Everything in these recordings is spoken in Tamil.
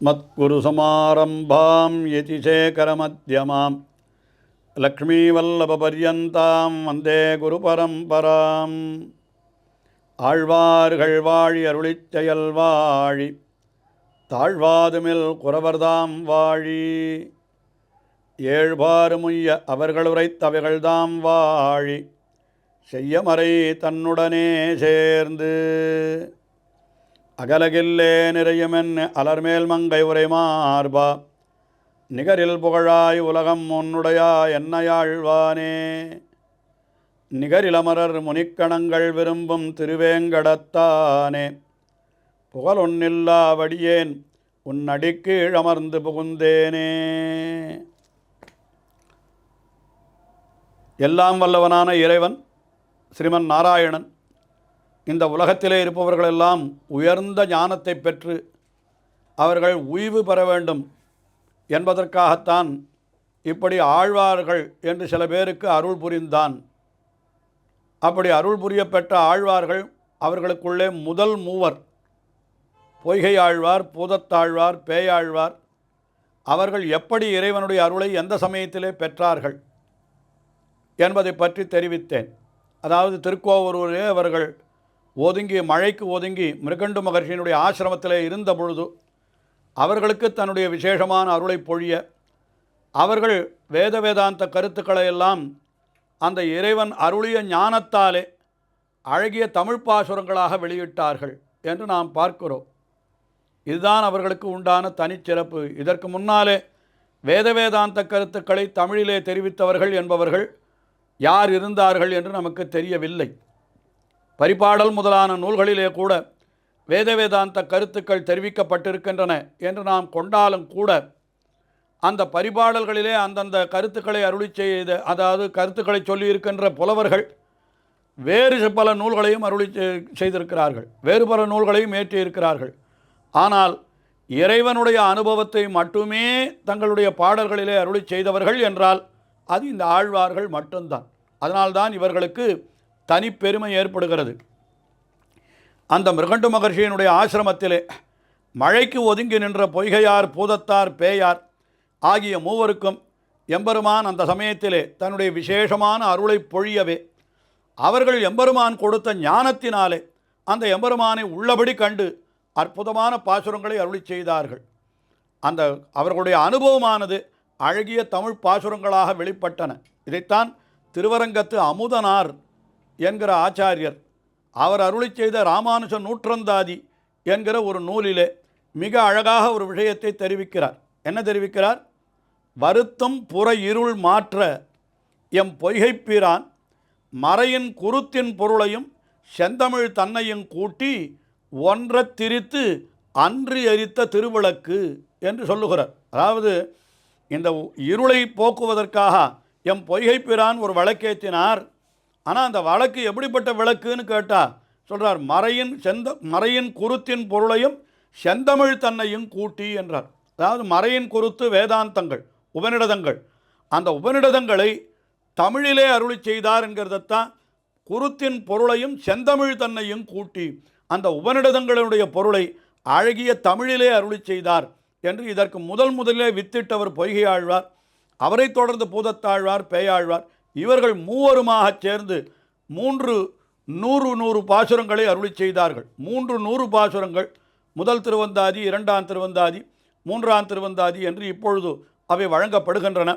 மத்குருசமாரம்பாம் யதிசேகரமத்தியமாம் லக்ஷ்மீவல்லபபரியந்தாம் வந்தே குருபரம்பராம் ஆழ்வார்கள் வாழி அருளிச்செயல் வாழி தாழ்வாதுமில் குறவர்தாம் வாழி ஏழ்வாறுமுய்ய அவர்களுரைத்தவைகள்தாம் வாழி செய்யமறை தன்னுடனே சேர்ந்து அகலகில்லே நிறையுமென் அலர்மேல் மங்கை உரை மார்பா நிகரில் புகழாய் உலகம் உன்னுடையா என்னையாழ்வானே. நிகரிலமரர் முனிக்கணங்கள் விரும்பும் திருவேங்கடத்தானே. புகழ் ஒன்னில்லா வடியேன் உன் அடிக்கீழ் அமர்ந்து புகுந்தேனே. எல்லாம் வல்லவனான இறைவன் ஸ்ரீமன் நாராயணன் இந்த உலகத்திலே இருப்பவர்களெல்லாம் உயர்ந்த ஞானத்தை பெற்று அவர்கள் உய்வு பெற வேண்டும் என்பதற்காகத்தான் இப்படி ஆழ்வார்கள் என்று சில பேருக்கு அருள் புரிந்தான். அப்படி அருள் புரியப்பெற்ற ஆழ்வார்கள் அவர்களுக்குள்ளே முதல் மூவர் பொய்கை ஆழ்வார் பூதத்தாழ்வார் பேயாழ்வார். அவர்கள் எப்படி இறைவனுடைய அருளை எந்த சமயத்திலே பெற்றார்கள் என்பதை பற்றி தெரிவித்தேன். அதாவது திருக்கோவூரிலே அவர்கள் ஒதுங்கி மழைக்கு ஒதுங்கி மிருகண்டு மகர்ஷியினுடைய ஆசிரமத்திலே இருந்த பொழுது அவர்களுக்கு தன்னுடைய விசேஷமான அருளை பொழிய அவர்கள் வேத வேதாந்த கருத்துக்களை எல்லாம் அந்த இறைவன் அருளிய ஞானத்தாலே அழகிய தமிழ் பாசுரங்களாக வெளியிட்டார்கள் என்று நாம் பார்க்கிறோம். இதுதான் அவர்களுக்கு உண்டான தனிச்சிறப்பு. இதற்கு முன்னாலே வேத வேதாந்த கருத்துக்களை தமிழிலே தெரிவித்தவர்கள் என்பவர்கள் யார் இருந்தார்கள் என்று நமக்கு தெரியவில்லை. பரிபாடல் முதலான நூல்களிலே கூட வேத வேதாந்த கருத்துக்கள் தெரிவிக்கப்பட்டிருக்கின்றன என்று நாம் கொண்டாலும் கூட அந்த பரிபாடல்களிலே அந்தந்த கருத்துக்களை அருளி செய்த அதாவது கருத்துக்களை சொல்லியிருக்கின்ற புலவர்கள் வேறு பல நூல்களையும் அருளி செய்திருக்கிறார்கள். வேறு பல நூல்களையும் ஏற்றியிருக்கிறார்கள். ஆனால் இறைவனுடைய அனுபவத்தை மட்டுமே தங்களுடைய பாடல்களிலே அருளி செய்தவர்கள் என்றால் அது இந்த ஆழ்வார்கள் மட்டும்தான். அதனால்தான் இவர்களுக்கு தனிப்பெருமை ஏற்படுகிறது. அந்த மிருகண்டு மகர்ஷியினுடைய ஆசிரமத்திலே மழைக்கு ஒதுங்கி நின்ற பொய்கையார் பூதத்தார் பேயார் ஆகிய மூவருக்கும் எம்பெருமான் அந்த சமயத்திலே தன்னுடைய விசேஷமான அருளை பொழியவே அவர்கள் எம்பெருமான் கொடுத்த ஞானத்தினாலே அந்த எம்பெருமானை உள்ளபடி கண்டு அற்புதமான பாசுரங்களை அருளி செய்தார்கள். அந்த அவர்களுடைய அனுபவமானது அழகிய தமிழ் பாசுரங்களாக வெளிப்பட்டன. இதைத்தான் திருவரங்கத்து அமுதனார் என்கிற ஆச்சாரியர் அவர் அருளை செய்த ராமானுஜன் நூற்றந்தாதி என்கிற ஒரு நூலிலே மிக அழகாக ஒரு விஷயத்தை தெரிவிக்கிறார். என்ன தெரிவிக்கிறார்? வருத்தம் புற இருள் மாற்ற எம் பொய்கைப்பிரான் மறையின் குருத்தின் பொருளையும் செந்தமிழ் தன்னையும் கூட்டி ஒன்றை திரித்து அன்று எரித்த திருவிளக்கு என்று சொல்லுகிறார். அதாவது இந்த இருளை போக்குவதற்காக எம் பொய்கைப்பிரான் ஒரு வழக்கேற்றினார். ஆனால் அந்த வழக்கு எப்படிப்பட்ட விளக்குன்னு கேட்டால் சொல்கிறார் மறையின் செந்த மறையின் குருத்தின் பொருளையும் செந்தமிழ் தன்னையும் கூட்டி என்றார். அதாவது மறையின் குருத்து வேதாந்தங்கள் உபநிடதங்கள். அந்த உபநிடதங்களை தமிழிலே அருளி செய்தார் என்கிறதத்தான் குருத்தின் பொருளையும் செந்தமிழ் தன்னையும் கூட்டி அந்த உபநிடதங்களுடைய பொருளை அழகிய தமிழிலே அருளி செய்தார் என்று இதற்கு முதல் முதலே வித்திட்டவர் பொய்கை ஆழ்வார் அவரைத் தொடர்ந்து பூதத்தாழ்வார் பேயாழ்வார். இவர்கள் மூவருமாகச் சேர்ந்து மூன்று நூறு நூறு பாசுரங்களை அருளி செய்தார்கள். மூன்று நூறு பாசுரங்கள். முதல் திருவந்தாதி இரண்டாம் திருவந்தாதி மூன்றாம் திருவந்தாதி என்று இப்பொழுது அவை வழங்கப்படுகின்றன.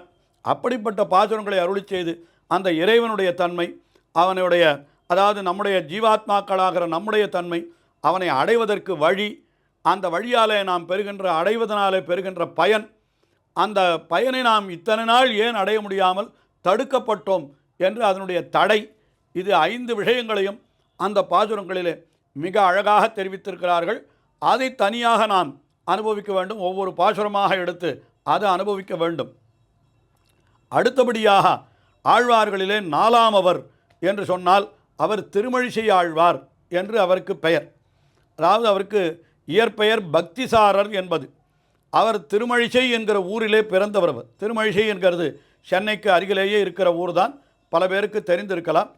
அப்படிப்பட்ட பாசுரங்களை அருளி செய்து அந்த இறைவனுடைய தன்மை அவனுடைய அதாவது நம்முடைய ஜீவாத்மாக்களாகிற நம்முடைய தன்மை அவனை அடைவதற்கு வழி அந்த வழியாலே நாம் பெறுகின்ற அடைவதனாலே பெறுகின்ற பயன் அந்த பயனை நாம் இத்தனை நாள் ஏன் அடைய முடியாமல் தடுக்கப்பட்டோம் என்று அதனுடைய தடை. இது ஐந்து விஷயங்களையும் அந்த பாசுரங்களிலே மிக அழகாக தெரிவித்திருக்கிறார்கள். அதை தனியாக நாம் அனுபவிக்க வேண்டும். ஒவ்வொரு பாசுரமாக எடுத்து அதை அனுபவிக்க வேண்டும். அடுத்தபடியாக ஆழ்வார்களிலே நாலாமவர் என்று சொன்னால் அவர் திருமழிசை ஆழ்வார் என்று அவருக்கு பெயர். அதாவது அவருக்கு இயற்பெயர் பக்திசாரர் என்பது. அவர் திருமழிசை என்கிற ஊரிலே பிறந்தவர் அவர். திருமழிசை என்கிறது சென்னைக்கு அருகிலேயே இருக்கிற ஊர் தான் பல பேருக்கு தெரிந்திருக்கலாம்.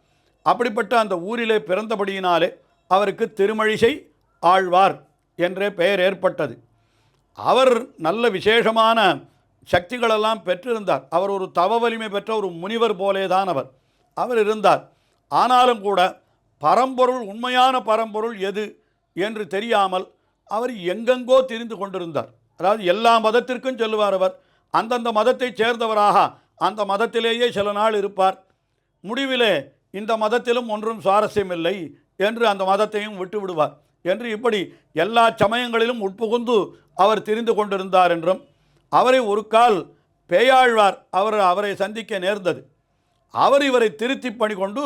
அப்படிப்பட்ட அந்த ஊரிலே பிறந்தபடியினாலே அவருக்கு திருமழிசை ஆழ்வார் என்றே பெயர் ஏற்பட்டது. அவர் நல்ல விசேஷமான சக்திகளெல்லாம் பெற்றிருந்தார். அவர் ஒரு தவ வலிமை பெற்ற ஒரு முனிவர் போலே தான் அவர். அவர் இருந்தார். ஆனாலும் கூட பரம்பொருள் உண்மையான பரம்பொருள் எது என்று தெரியாமல் அவர் எங்கெங்கோ தெரிந்து கொண்டிருந்தார். அதாவது எல்லா மதத்திற்கும் சொல்லுவார் அவர். அந்தந்த மதத்தைச் சேர்ந்தவராக அந்த மதத்திலேயே சில நாள் இருப்பார். முடிவிலே இந்த மதத்திலும் ஒன்றும் சுவாரஸ்யமில்லை என்று அந்த மதத்தையும் விட்டு விடுவார். என்று இப்படி எல்லா சமயங்களிலும் உட்புகுந்து அவர் தெரிந்து கொண்டிருந்தார் என்றும் அவரை ஒரு கால் பேயாழ்வார் அவர் அவரை சந்திக்க நேர்ந்தது. அவர் இவரை திருத்தி பணி கொண்டு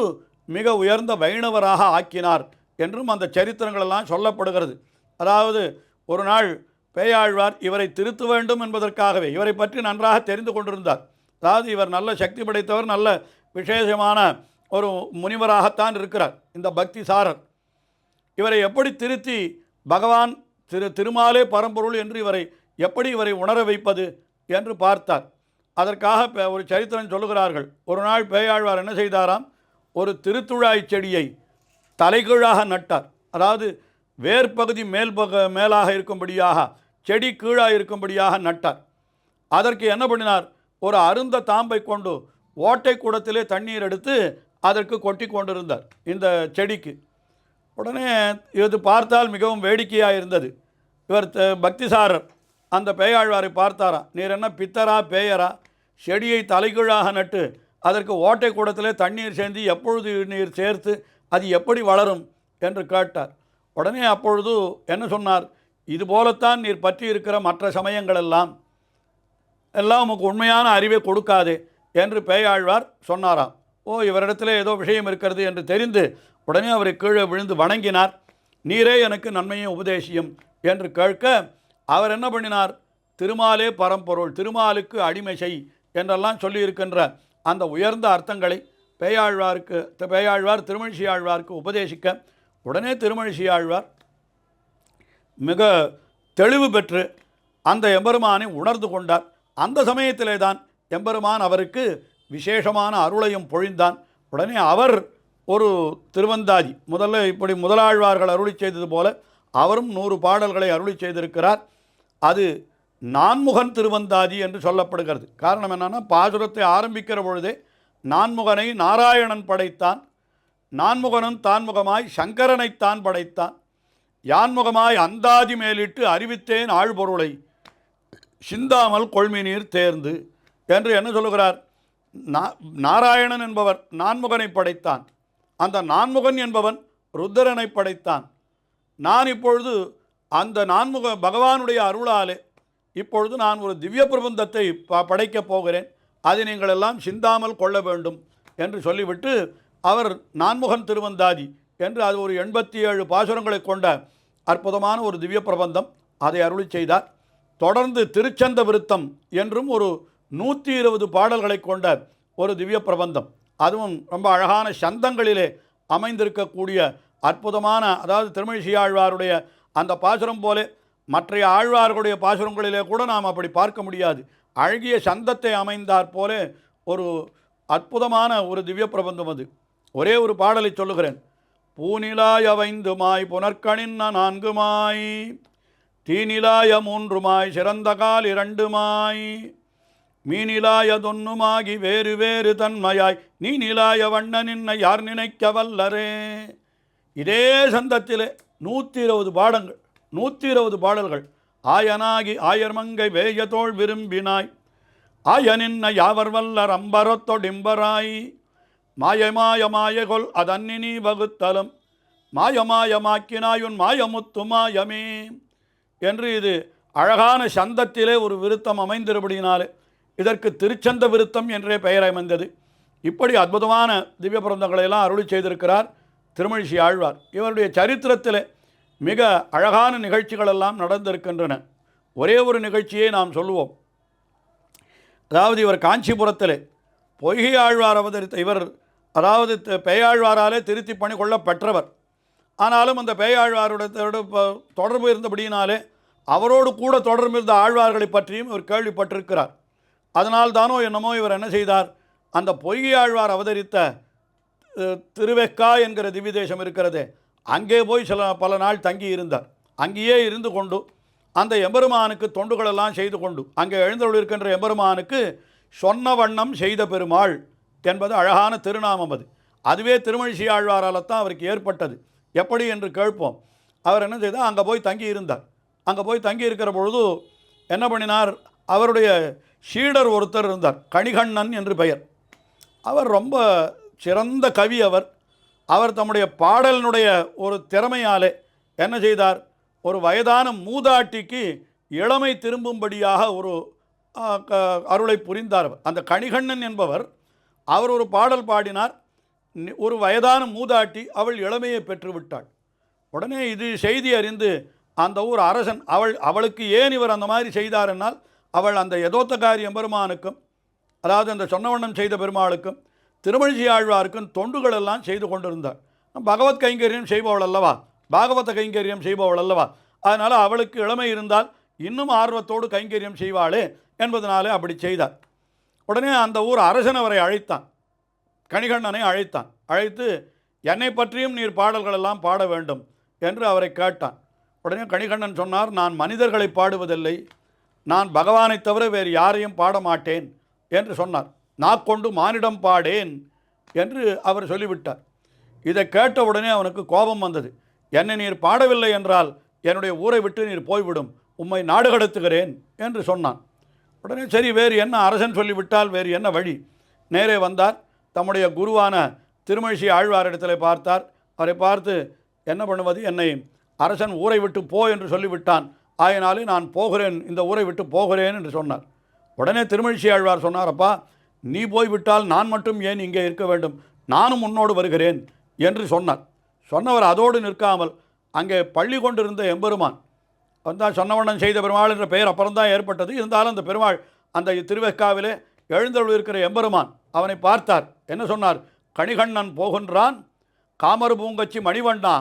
மிக உயர்ந்த வைணவராக ஆக்கினார் என்றும் அந்த சரித்திரங்களெல்லாம் சொல்லப்படுகிறது. அதாவது ஒரு நாள் பேயாழ்வார் இவரை திருத்த வேண்டும் என்பதற்காகவே. இவரை பற்றி நன்றாக தெரிந்து கொண்டிருந்தார். அதாவது இவர் நல்ல சக்தி படைத்தவர் நல்ல விசேஷமான ஒரு முனிவராகத்தான் இருக்கிறார். இந்த பக்தி சாரர் இவரை எப்படி திருத்தி பகவான் திரு திருமாலே பரம்பொருள் என்று இவரை எப்படி இவரை உணர வைப்பது என்று பார்த்தார். அதற்காக பே- ஒரு சரித்திரம் சொல்லுகிறார்கள். ஒரு நாள் பேயாழ்வார் என்ன செய்தாராம்? ஒரு திருத்துழாய் செடியை தலைகீழாக நட்டார். அதாவது வேர்பகுதி மேல் பக மேலாக இருக்கும்படியாக செடி கீழாக இருக்கும்படியாக நட்டார். அதற்கு என்ன பண்ணினார்? ஒரு அருந்த தாம்பை கொண்டு ஓட்டை கூடத்திலே தண்ணீர் எடுத்து அதற்கு கொட்டி கொண்டிருந்தார் இந்த செடிக்கு. உடனே இது பார்த்தால் மிகவும் வேடிக்கையாக இருந்தது இவர் த- பக்திசாரர். அந்த பேயாழ்வாரை பார்த்தாராம் நீர் என்ன பித்தரா பேயரா? செடியை தலைகீழாக நட்டு அதற்கு ஓட்டை கூடத்திலே தண்ணீர் சேர்ந்து எப்பொழுது நீர் சேர்த்து அது எப்படி வளரும்? என்று கேட்டார். உடனே அப்பொழுது என்ன சொன்னார்? இது போலத்தான் நீர் பற்றி இருக்கிற மற்ற சமயங்களெல்லாம் எல்லாம் உமக்கு உண்மையான அறிவை கொடுக்காது என்று பேயாழ்வார் சொன்னாராம். ஓ இவரிடத்தில் ஏதோ விஷயம் இருக்கிறது என்று தெரிந்து உடனே அவரை கீழே விழுந்து வணங்கினார். நீரே எனக்கு நன்மையை உபதேசியும் என்று கேட்க அவர் என்ன பண்ணினார்? திருமாலே பரம்பொருள் திருமாலுக்கு அடிமை செய் என்றெல்லாம் சொல்லியிருக்கின்ற அந்த உயர்ந்த அர்த்தங்களை பேயாழ்வாருக்கு பேயாழ்வார் திருமழிசை ஆழ்வாருக்கு உபதேசிக்க உடனே திருமழிசை ஆழ்வார் மிக தெளிவு பெற்று அந்த எம்பெருமானை உணர்ந்து கொண்டார். அந்த சமயத்திலே தான் எம்பெருமான் அவருக்கு விசேஷமான அருளையும் பொழிந்தான். உடனே அவர் ஒரு திருவந்தாதி. முதல்ல இப்படி முதலாழ்வார்கள் அருளி செய்தது போல அவரும் நூறு பாடல்களை அருளி செய்திருக்கிறார். அது நான்முகன் திருவந்தாதி என்று சொல்லப்படுகிறது. காரணம் என்னென்னா பாசுரத்தை ஆரம்பிக்கிற பொழுதே நான்முகனை நாராயணன் படைத்தான். நான்முகனும் தான்முகமாய் சங்கரனைத்தான் படைத்தான். யான்முகமாய் அந்தாதி மேலிட்டு அறிவித்தேன் ஆழ்பொருளை. சிந்தாமல் கொள்மிநீர் தேர்ந்து என்று என்ன சொல்லுகிறார்? நா- நாராயணன் என்பவர் நான்முகனை படைத்தான். அந்த நான்முகன் என்பவன் ருத்திரனை படைத்தான். நான் இப்பொழுது அந்த நான்முக பகவானுடைய அருளாலே இப்பொழுது நான் ஒரு திவ்ய பிரபந்தத்தை ப படைக்கப் போகிறேன். அதை நீங்கள் எல்லாம் சிந்தாமல் கொள்ள வேண்டும் என்று சொல்லிவிட்டு அவர் நான்முகன் திருவந்தாதி என்று அது ஒரு எண்பத்தி ஏழு பாசுரங்களை கொண்ட அற்புதமான ஒரு திவ்ய பிரபந்தம். அதை அருளி செய்தார். தொடர்ந்து திருச்சந்த விருத்தம் என்றும் ஒரு நூற்றி இருபது பாடல்களை கொண்ட ஒரு திவ்ய பிரபந்தம். அதுவும் ரொம்ப அழகான சந்தங்களிலே அமைந்திருக்கக்கூடிய அற்புதமான அதாவது திருமழிசை ஆழ்வாருடைய அந்த பாசுரம் போலே மற்றைய ஆழ்வார்களுடைய பாசுரங்களிலே கூட நாம் அப்படி பார்க்க முடியாது. அழகிய சந்தத்தை அமைந்தாற் போலே ஒரு அற்புதமான ஒரு திவ்ய பிரபந்தம் அது. ஒரே ஒரு பாடலை சொல்லுகிறேன். பூநிலாய வைந்துமாய் புனற்கணின்ன நான்குமாய். தீநிலாய மூன்றுமாய் சிறந்த கால் இரண்டுமாய். மீனிலாய தொன்னுமாகி வேறு வேறு தன்மையாய் நீ நிலாய வண்ண நின்ன யார் நினைக்க வல்லரே? இதே சந்தத்திலே நூற்றி இருபது பாடங்கள் நூற்றி இருபது பாடல்கள். ஆயனாகி ஆயர்மங்கை வேயதோள் விரும்பினாய். ஆயனின்ன யாவர் வல்லர் அம்பரத்தொடிம்பராய் மாயமாய அதன்னி அதன்னினி வகுத்தலும். மாயமாயமாக்கினாயுன் மாயமுத்து மாயமே. என்று இது அழகான சந்தத்திலே ஒரு விருத்தம் அமைந்திருப்படினாலே இதற்கு திருச்சந்த விருத்தம் என்றே பெயர் அமைந்தது. இப்படி அற்புதமான திவ்ய பிரந்தங்களையெல்லாம் அருளி செய்திருக்கிறார் திருமழிசி ஆழ்வார். இவருடைய சரித்திரத்தில் மிக அழகான நிகழ்ச்சிகள் எல்லாம் நடந்திருக்கின்றன. ஒரே ஒரு நிகழ்ச்சியை நாம் சொல்லுவோம். அதாவது இவர் காஞ்சிபுரத்தில் பொய்கை ஆழ்வார் அவதரித்த இவர் அதாவது பேயாழ்வாராலே திருத்தி பணி கொள்ள பெற்றவர் ஆனாலும் அந்த பேயாழ்வாருடைய தொடர்பு இருந்தபடியினாலே அவரோடு கூட தொடர்பு இருந்த ஆழ்வார்களை பற்றியும் இவர் கேள்விப்பட்டிருக்கிறார். அதனால் தானோ என்னமோ இவர் என்ன செய்தார்? அந்த பொய்யாழ்வார் ஆழ்வார் அவதரித்த திருவெக்கா என்கிற திவ்ய தேசம் இருக்கிறதே அங்கே போய் சில பல நாள் தங்கி இருந்தார். அங்கேயே இருந்து கொண்டு அந்த எம்பெருமானுக்கு தொண்டுகளெல்லாம் செய்து கொண்டு அங்கே எழுந்தருள் இருக்கின்ற எம்பெருமானுக்கு சொன்ன வண்ணம் செய்த பெருமாள். என்பது அழகான திருநாமம் அது. அதுவே திருமழிசை ஆழ்வாரால் தான் அவருக்கு ஏற்பட்டது. எப்படி என்று கேட்போம். அவர் என்ன செய்தால் அங்கே போய் தங்கி இருந்தார் அங்கே போய் தங்கி இருக்கிற பொழுது என்ன பண்ணினார்? அவருடைய ஷீடர் ஒருத்தர் இருந்தார். கணிகண்ணன் என்று பெயர். அவர் ரொம்ப சிறந்த கவி அவர். அவர் தம்முடைய பாடலினுடைய ஒரு திறமையாலே என்ன செய்தார்? ஒரு வயதான மூதாட்டிக்கு இளமை திரும்பும்படியாக ஒரு க- அருளை புரிந்தார் அந்த கணிகண்ணன் என்பவர் அவர் ஒரு பாடல் பாடினார். ஒரு வயதான மூதாட்டி அவள் இளமையை பெற்றுவிட்டாள். உடனே இது செய்தி அறிந்து அந்த ஊர் அரசன் அவள் அவளுக்கு ஏன் இவர் அந்த மாதிரி செய்தார் என்னால் அவள் அந்த யதோத்தகாரி எம்பெருமானுக்கும் அதாவது அந்த சொன்னவண்ணம் செய்த பெருமாளுக்கும் திருமழிசி ஆழ்வாருக்கும் தொண்டுகள் எல்லாம் செய்து கொண்டிருந்தார் பகவத் கைங்கரியம் செய்பவள் அல்லவா? பாகவத கைங்கரியம் செய்பவள் அல்லவா? அதனால் அவளுக்கு இளமை இருந்தால் இன்னும் ஆர்வத்தோடு கைங்கரியம் செய்வாளே என்பதனாலே அப்படி செய்தார். உடனே அந்த ஊர் அரசன் அவரை அழைத்தான். கணிகண்ணனை அழைத்தான். அழைத்து என்னை பற்றியும் நீர் பாடல்கள் எல்லாம் பாட வேண்டும் என்று அவரை கேட்டான். உடனே கணிகண்ணன் சொன்னார் நான் மனிதர்களை பாடுவதில்லை. நான் பகவானைத் தவிர வேறு யாரையும் பாட மாட்டேன் என்று சொன்னார். நாக்கொண்டு மானிடம் பாடேன் என்று அவர் சொல்லிவிட்டார். இதை கேட்ட உடனே அவனுக்கு கோபம் வந்தது. என்னை நீர் பாடவில்லை என்றால் என்னுடைய ஊரை விட்டு நீர் போய்விடும். உம்மை நாடு கடத்துகிறேன் என்று சொன்னான். உடனே சரி வேறு என்ன அரசன் சொல்லிவிட்டால் வேறு என்ன வழி? நேரே வந்தார். தம்முடைய குருவான திருமழிசை ஆழ்வாரிடத்தில் பார்த்தார். அவரை பார்த்து என்ன பண்ணுவது? என்னை அரசன் ஊரை விட்டு போ என்று சொல்லிவிட்டான். ஆயினாலே நான் போகிறேன். இந்த ஊரை விட்டு போகிறேன் என்று சொன்னார். உடனே திருமழிசை ஆழ்வார் சொன்னார் நீ போய்விட்டால் நான் மட்டும் ஏன் இங்கே இருக்க வேண்டும்? நானும் உன்னோடு வருகிறேன் என்று சொன்னார். சொன்னவர் அதோடு நிற்காமல் அங்கே பள்ளி கொண்டிருந்த எம்பெருமான் வந்தால் சொன்னவண்ணம் செய்த பெருமாள் என்ற பெயர் அப்புறம்தான் ஏற்பட்டது. இருந்தாலும் அந்த பெருமாள் அந்த திருவெக்காவிலே எழுந்தருள் இருக்கிற எம்பெருமான் அவனை பார்த்தார். என்ன சொன்னார்? கணிகண்ணன் போகின்றான். காமரு பூங்கச்சி மணிவண்ணா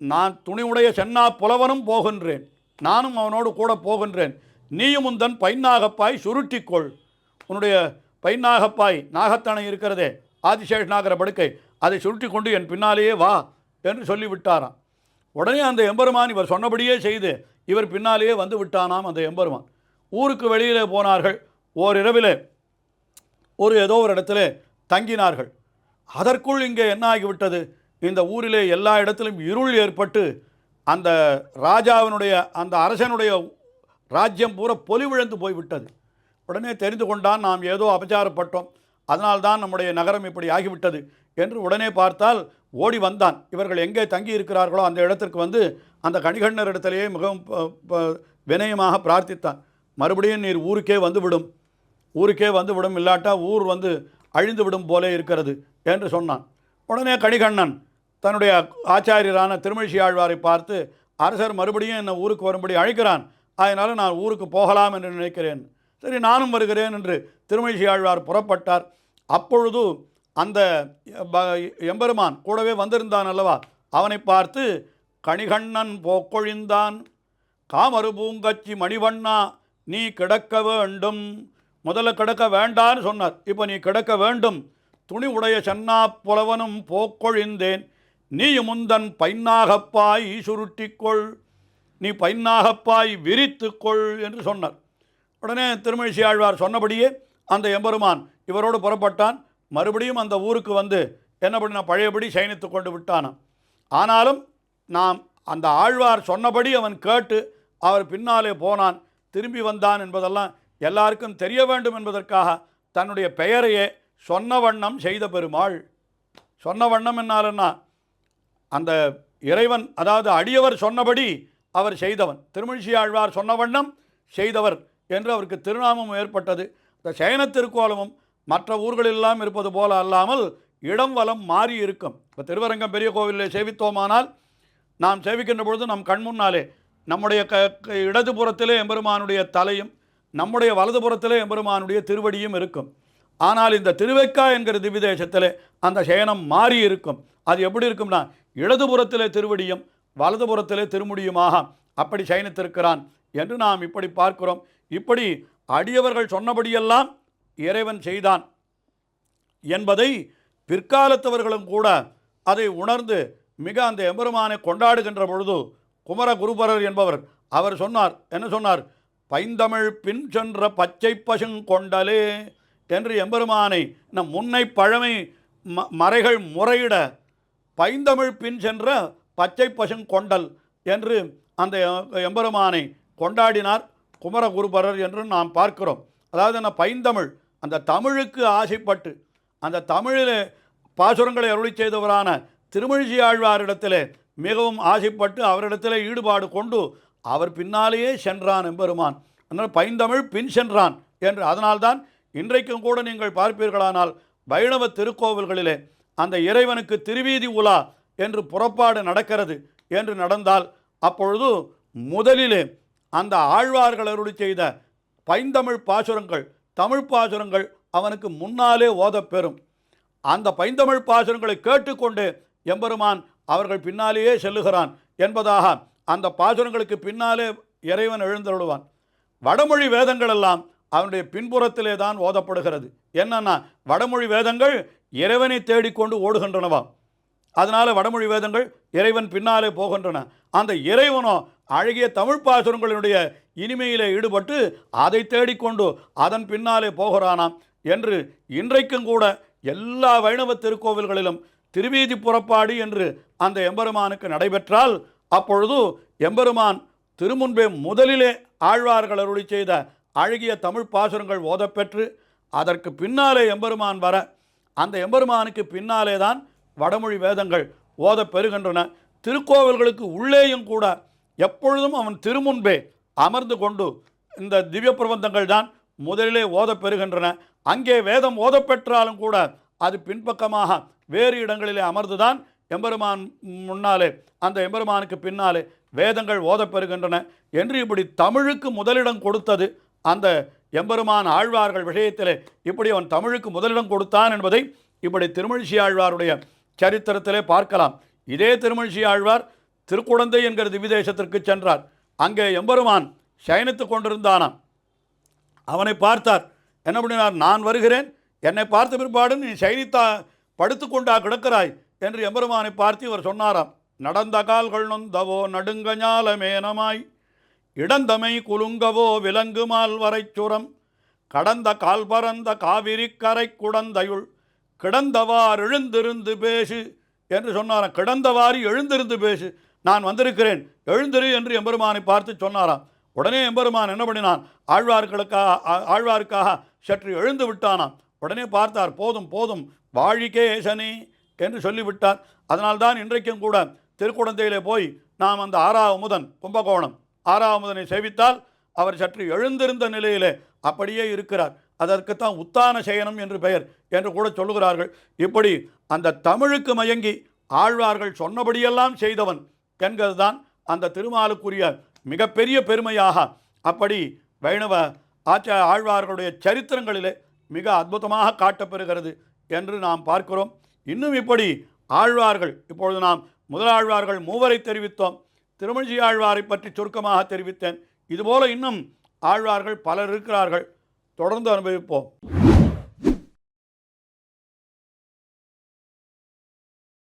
நான் துணிவுடைய சென்னா புலவனும் போகின்றேன். நானும் அவனோடு கூட போகின்றேன். நீயும் உந்தன் பைநாகப்பாய் சுருட்டிக்கொள். உன்னுடைய பைநாகப்பாய் நாகத்தணை இருக்கிறதே ஆதிசேஷ் நாகர படுக்கை அதை சுருட்டி கொண்டு என் பின்னாலேயே வா என்று சொல்லிவிட்டாராம். உடனே அந்த எம்பெருமான் இவர் சொன்னபடியே செய்து இவர் பின்னாலேயே வந்து விட்டானாம் அந்த எம்பெருமான். ஊருக்கு வெளியிலே போனார்கள். ஓரிரவிலே ஒரு ஏதோ ஒரு இடத்துல தங்கினார்கள். அதற்குள் இங்கே என்ன ஆகிவிட்டது? இந்த ஊரிலே எல்லா இடத்திலும் இருள் ஏற்பட்டு அந்த ராஜாவினுடைய அந்த அரசனுடைய ராஜ்யம் பூரா பொலிவிழந்து போய்விட்டது. உடனே தெரிந்து கொண்டான். நாம் ஏதோ அபச்சாரப்பட்டோம். அதனால்தான் நம்முடைய நகரம் இப்படி ஆகிவிட்டது என்று உடனே பார்த்தால் ஓடி வந்தான். இவர்கள் எங்கே தங்கி இருக்கிறார்களோ அந்த இடத்திற்கு வந்து அந்த கணிகண்ணர் இடத்திலேயே மிகவும் ப- ப- வினயமாக பிரார்த்தித்தான். மறுபடியும் நீர் ஊருக்கே வந்துவிடும். ஊருக்கே வந்து விடும் இல்லாட்டா ஊர் வந்து அழிந்து விடும் போலே இருக்கிறது என்று சொன்னான். உடனே கணிகண்ணன் தன்னுடைய ஆச்சாரியரான திருமழிசி ஆழ்வாரை பார்த்து அரசர் மறுபடியும் என்னை ஊருக்கு வரும்படி அழைக்கிறான். அதனால் நான் ஊருக்கு போகலாம் என்று நினைக்கிறேன். சரி நானும் வருகிறேன் என்று திருமழிசை ஆழ்வார் புறப்பட்டார். அப்பொழுது அந்த ப- எம்பெருமான் கூடவே வந்திருந்தான் அல்லவா? அவனை பார்த்து கணிகண்ணன் போக்கொழிந்தான். காமரு பூங்கச்சி மணிவண்ணா நீ கிடக்க வேண்டும். முதல்ல கிடக்க வேண்டான்னு சொன்னார். இப்போ நீ கிடக்க வேண்டும். துணி உடைய சென்னா புலவனும் போக்கொழிந்தேன். நீ முந்தன் பைன்னாகப்பாய் சுருட்டிக்கொள். நீ பைன்னாகப்பாய் விரித்துக்கொள் என்று சொன்னார். உடனே திருமழிசை ஆழ்வார் சொன்னபடியே அந்த எம்பெருமான் இவரோடு புறப்பட்டான். மறுபடியும் அந்த ஊருக்கு வந்து என்ன பண்ணினா பழையபடி சயனித்து கொண்டு விட்டானான் ஆனாலும் நாம் அந்த ஆழ்வார் சொன்னபடி அவன் கேட்டு அவர் பின்னாலே போனான். திரும்பி வந்தான் என்பதெல்லாம் எல்லாருக்கும் தெரிய வேண்டும் என்பதற்காக தன்னுடைய பெயரையே சொன்ன வண்ணம் செய்த பெருமாள். சொன்ன வண்ணம் என்னாலன்னா என்ன அந்த இறைவன் அதாவது அடியவர் சொன்னபடி அவர் செய்தவன். திருமழிசை ஆழ்வார் சொன்ன வண்ணம் செய்தவர். என்று அவருக்கு திருநாமம் ஏற்பட்டது. இந்த சயன திருக்கோலமும் மற்ற ஊர்களெல்லாம் இருப்பது போல அல்லாமல் இடம் வளம் மாறி இருக்கும். இப்போ திருவரங்கம் பெரிய கோவிலில் சேவித்தோமானால் நாம் சேவிக்கின்ற பொழுது நம் கண் முன்னாலே நம்முடைய க இடதுபுறத்திலே எம்பெருமானுடைய தலையும் நம்முடைய வலதுபுறத்திலே எம்பெருமானுடைய திருவடியும் இருக்கும். ஆனால் இந்த திருவைக்கா என்கிற திவ்யதேசத்திலே அந்த சயனம் மாறி இருக்கும். அது எப்படி இருக்கும்னா இடதுபுறத்திலே திருவடியும் வலதுபுறத்திலே திருமுடியுமாக அப்படி சயனித்திருக்கிறான் என்று நாம் இப்படி பார்க்கிறோம். இப்படி அடியவர்கள் சொன்னபடியெல்லாம் இறைவன் செய்தான் என்பதை பிற்காலத்தவர்களும் கூட அதை உணர்ந்து மிக அந்த எம்பெருமானை கொண்டாடுகின்ற பொழுது குமர குருபரர் என்பவர் அவர் சொன்னார் என்ன சொன்னார்? பைந்தமிழ் பின் சென்ற பச்சை பசுங்கொண்டலே என்று எம்பெருமானை நம் முன்னை பழமை ம மறைகள் முறையிட பைந்தமிழ் பின் சென்ற பச்சை பசுங்கொண்டல் என்று அந்த எம்பெருமானை கொண்டாடினார். குமரகுருபரர் என்று நாம் பார்க்கிறோம். அதாவது என்ன பைந்தமிழ் அந்த தமிழுக்கு ஆசைப்பட்டு அந்த தமிழில் பாசுரங்களை அருளி செய்தவரான திருமழிசி ஆழ்வாரிடத்திலே மிகவும் ஆசைப்பட்டு அவரிடத்தில் ஈடுபாடு கொண்டு அவர் பின்னாலேயே சென்றான் எம்பெருமான். அதனால் பைந்தமிழ் பின் சென்றான் என்று. அதனால்தான் இன்றைக்கும் கூட நீங்கள் பார்ப்பீர்களானால் வைணவ திருக்கோவில்களிலே அந்த இறைவனுக்கு திருவீதி உலா என்று புறப்பாடு நடக்கிறது என்று நடந்தால் அப்பொழுது முதலிலே அந்த ஆழ்வார்கள் அருளி செய்த பைந்தமிழ் பாசுரங்கள் தமிழ் பாசுரங்கள் அவனுக்கு முன்னாலே ஓதப்பெறும் அந்த பைந்தமிழ் பாசுரங்களை கேட்டுக்கொண்டு எம்பெருமான் அவர்கள் பின்னாலேயே செல்லுகிறான் என்பதாக அந்த பாசுரங்களுக்கு பின்னாலே இறைவன் எழுந்தருளுவான். வடமொழி வேதங்கள் எல்லாம் அவனுடைய பின்புறத்திலே தான் ஓதப்படுகிறது. என்னன்னா வடமொழி வேதங்கள் இறைவனை தேடிக்கொண்டு ஓடுகின்றனவாம் அதனால் வடமொழி வேதங்கள் இறைவன் பின்னாலே போகின்றன. அந்த இறைவனோ அழகிய தமிழ் பாசுரங்களினுடைய இனிமையிலே ஈடுபட்டு அதை தேடிக்கொண்டு அதன் பின்னாலே போகிறானாம் என்று இன்றைக்கும் கூட எல்லா வைணவ திருக்கோவில்களிலும் திருவீதி புறப்பாடு என்று அந்த எம்பெருமானுக்கு நடைபெற்றால் அப்பொழுது எம்பெருமான் திருமுன்பே முதலிலே ஆழ்வார்கள் அருளி செய்த அழகிய தமிழ் பாசுரங்கள் ஓதப்பெற்று அதற்கு பின்னாலே எம்பெருமான் வர அந்த எம்பெருமானுக்கு பின்னாலே தான் வடமொழி வேதங்கள் ஓதப்பெறுகின்றன திருக்கோவில்களுக்கு உள்ளேயும் கூட எப்பொழுதும் அவன் திருமுன்பே அமர்ந்து கொண்டு இந்த திவ்ய பிரபந்தங்கள் தான் முதலிலே ஓதப்பெறுகின்றன. அங்கே வேதம் ஓதப்பெற்றாலும் கூட அது பின்பக்கமாக வேறு இடங்களிலே அமர்ந்துதான் எம்பெருமான் முன்னாலே அந்த எம்பெருமானுக்கு பின்னாலே வேதங்கள் ஓதப்பெறுகின்றன. என்று இப்படி தமிழுக்கு முதலிடம் கொடுத்தது அந்த எம்பெருமான் ஆழ்வார்கள் விஷயத்திலே இப்படி அவன் தமிழுக்கு முதலிடம் கொடுத்தான் என்பதை இப்படி திருமழிசி ஆழ்வாருடைய சரித்திரத்திலே பார்க்கலாம். இதே திருமழிசி ஆழ்வார் திருக்குடந்தை என்கிற திவிதேசத்திற்கு சென்றார். அங்கே எம்பெருமான் சயனித்து கொண்டிருந்தானாம். அவனை பார்த்தார். என்ன பண்ணினார்? நான் வருகிறேன். என்னை பார்த்த பிற்பாடு நீ சைனித்தா படுத்துக்கொண்டா கிடக்கிறாய் என்று எம்பெருமானை பார்த்து இவர் சொன்னாராம். நடந்த கால்கள் நொந்தவோ நடுங்க ஞாலமேனமாய் இடந்தமை குலுங்கவோ விலங்குமால் வரைச்சுரம் கடந்த கால் பறந்த காவிரி கரை குடந்தையுள் கிடந்தவார் எழுந்திருந்து பேசு என்று சொன்னாராம். கிடந்தவாறு எழுந்திருந்து பேசு. நான் வந்திருக்கிறேன். எழுந்திரு என்று எம்பெருமானை பார்த்து சொன்னாராம். உடனே எம்பெருமான் என்ன பண்ணினான்? ஆழ்வார்களுக்காக ஆ- ஆழ்வாருக்காக சற்று எழுந்து விட்டானாம். உடனே பார்த்தார் போதும் போதும் வாழிகேசனே என்று சொல்லிவிட்டார். அதனால்தான் இன்றைக்கும் கூட திருக்குடந்தையிலே போய் நாம் அந்த ஆறாவமுதன் கும்பகோணம் ஆறாவமுதனை சேவித்தால் அவர் சற்று எழுந்திருந்த நிலையிலே அப்படியே இருக்கிறார். அதற்குத்தான் உத்தான சயனம் என்று பெயர் என்று கூட சொல்லுகிறார்கள். இப்படி அந்த தமிழுக்கு மயங்கி ஆழ்வார்கள் சொன்னபடியெல்லாம் செய்தவன் என்கிறதுதான் அந்த திருமாலுக்குரிய மிகப்பெரிய பெருமையாக அப்படி வைணவ ஆச்ச ஆழ்வார்களுடைய சரித்திரங்களிலே மிக அற்புதமாக காட்டப்பெறுகிறது என்று நாம் பார்க்கிறோம். இன்னும் இப்படி ஆழ்வார்கள் இப்பொழுது நாம் முதலாழ்வார்கள் மூவரை தெரிவித்தோம். திருமஞ்சி ஆழ்வாரை பற்றி சுருக்கமாக தெரிவித்தேன். இதுபோல இன்னும் ஆழ்வார்கள் பலர் இருக்கிறார்கள். தொடர்ந்து அனுபவிப்போம்.